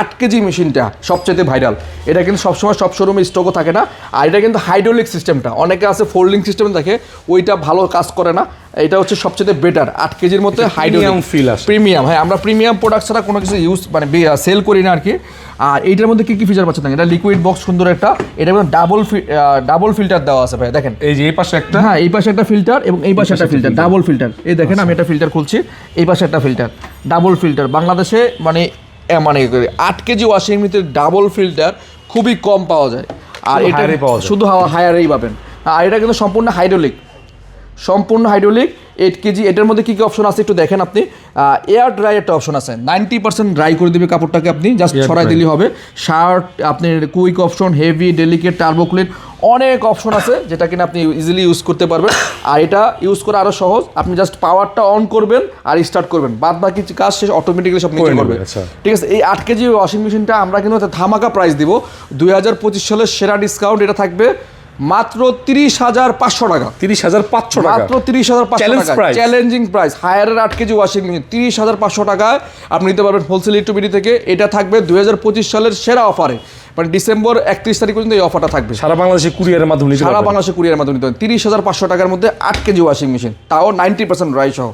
আট কেজি মেশিনটা সবচেয়ে ভাইরাল। এটা কিন্তু সবসময় সব শোরুমে স্টকও থাকে না। আর এটা কিন্তু হাইড্রোলিক সিস্টেমটা অনেকে আছে ফোল্ডিং সিস্টেম থাকে ওইটা ভালো কাজ করে না। এটা হচ্ছে সবচেয়ে বেটার আট কেজির মধ্যে হাইড্রোলিক ফিল আসে। প্রিমিয়াম হ্যাঁ আমরা প্রিমিয়াম প্রোডাক্ট ছাড়া কোনো কিছু ইউজ মানে সেল করি না আর কি আর এইটার মধ্যে কি কি ফিচার পাচ্ছেন এটা লিকুইড বক্স সুন্দর একটা। এটা মধ্যে ডাবল ডাবল ফিল্টার দেওয়া আছে ভাই দেখেন। এই যে এই পাশে একটা। হ্যাঁ এই পাশে একটা ফিল্টার এবং এই পাশে একটা ফিল্টার ডাবল ফিল্টার এই দেখেন আমি একটা ফিল্টার খুলছি। এই পাশে একটা ফিল্টার ডাবল ফিল্টার বাংলাদেশে মানে মানে আট কেজি ওয়াশিং মেশিনের ডাবল ফিল্টার খুবই কম পাওয়া যায়। আর এটা। শুধু হায়ারেই পাবেন। আর এটা কিন্তু সম্পূর্ণ হাইড্রোলিক সম্পূর্ণ হাইড্রোলিক এইট কেজি। এটার মধ্যে কী কী অপশন আছে একটু দেখেন আপনি। এয়ার ড্রাই একটা অপশন আছে। নাইনটি পার্সেন্ট ড্রাই করে দেবে কাপড়টাকে আপনি। জাস্ট ছড়াই দিলেই হবে। শার্ট আপনি quick option heavy delicate turbo clean অনেক অপশন আছে যেটা কিনা আপনি ইজিলি ইউজ করতে পারবেন। আর এটা ইউজ করা আরও সহজ। আপনি জাস্ট পাওয়ারটা অন করবেন আর স্টার্ট করবেন। বাদ বাকি কাজ শেষ অটোমেটিক্যালি সব নিচে করবে আচ্ছা। ঠিক আছে এই আট কেজি ওয়াশিং মেশিনটা আমরা কিন্তু ধামাকা প্রাইস দিব। দুই হাজার পঁচিশ সালের সেরা ডিসকাউন্ট এটা থাকবে মাত্র তিরিশ হাজার পাঁচশো টাকা। তিরিশ হাজার পাঁচশো টাকা। মাত্র তিরিশ হাজার পাঁচশো টাকা। চ্যালেঞ্জিং প্রাইস হায়ারের আট কেজি ওয়াশিং মেশিন তিরিশ হাজার পাঁচশো টাকায় আপনি নিতে পারবেন হোলসেল ইটুবিডি থেকে। এটা থাকবে দুই হাজার পঁচিশ সালের সেরা অফারে মানে ডিসেম্বর একত্রিশ তারিখ পর্যন্ত এই অফারটা থাকবে। সারা বাংলাদেশে কুরিয়ারের মাধ্যমে সারা। বাংলাদেশে কুরিয়ারের মাধ্যমে নিতে তিরিশ হাজার পাঁচশো টাকার মধ্যে আট কেজি ওয়াশিং মেশিন তাও নাইনটি পার্সেন্ট ড্রাই সহ।